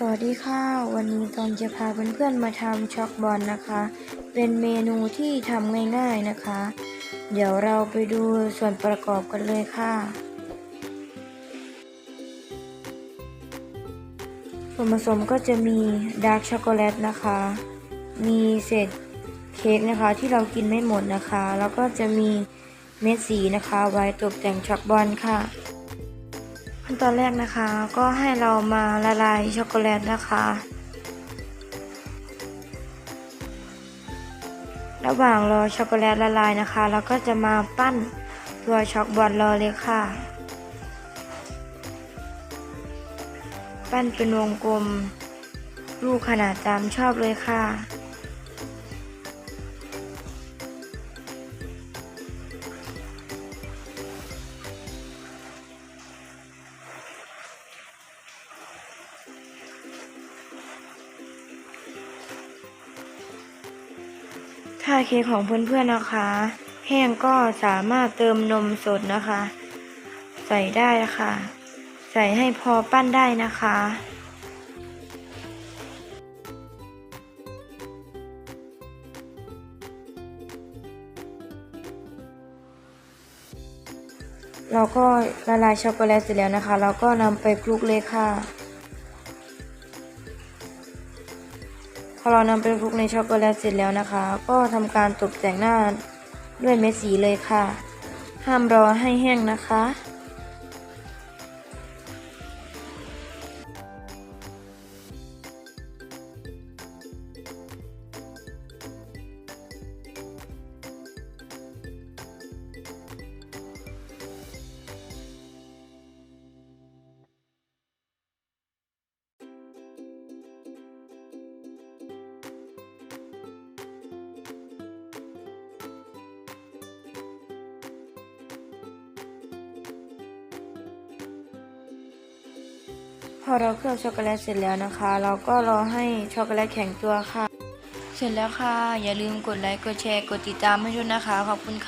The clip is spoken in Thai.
สวัสดีค่ะ วันนี้ตองจะพาเพื่อนๆมาทำช็อกบอลนะคะ เป็นเมนูที่ทำง่ายๆนะคะ เดี๋ยวเราไปดูส่วนประกอบกันเลยค่ะ ส่วนผสมก็จะมีดาร์กช็อกโกแลตนะคะ มีเศษเค้กนะคะที่เรากินไม่หมดนะคะ แล้วก็จะมีเม็ดสีนะคะไว้ตกแต่งช็อกบอลค่ะ ขั้นตอนแรกนะคะ ก็ให้เรามาละลายช็อกโกแลตนะคะ ระหว่างรอช็อกโกแลตละลายนะคะเราก็จะมาปั้นตัวช็อกบอลรอเลยค่ะ ปั้นเป็นวงกลมลูกขนาดตามชอบเลยค่ะ ถ้าเค้กของเพื่อนๆนะคะ แห้งก็สามารถเติมนมสดนะคะ ใส่ได้ค่ะ ใส่ให้พอปั้นได้นะคะเราก็ละลายช็อกโกแลตเสร็จแล้วนะคะ เราก็นำไปคลุกเลยค่ะ พอเรานำไปคลุกในช็อกโกแลตเสร็จแล้วนะคะ ก็ทำการตกแต่งหน้าด้วยเม็ดสีเลยค่ะ ห้ามรอให้แห้งนะคะ อเราเคลือบช็อกโกแลตเสร็จแล้วนะคะ เราก็รอให้ช็อกโกแลตแข็งตัวค่ะ เสร็จแล้วค่ะ อย่าลืมกดไลค์ กดแชร์ กดติดตามให้ด้วยนะคะ ขอบคุณค่ะ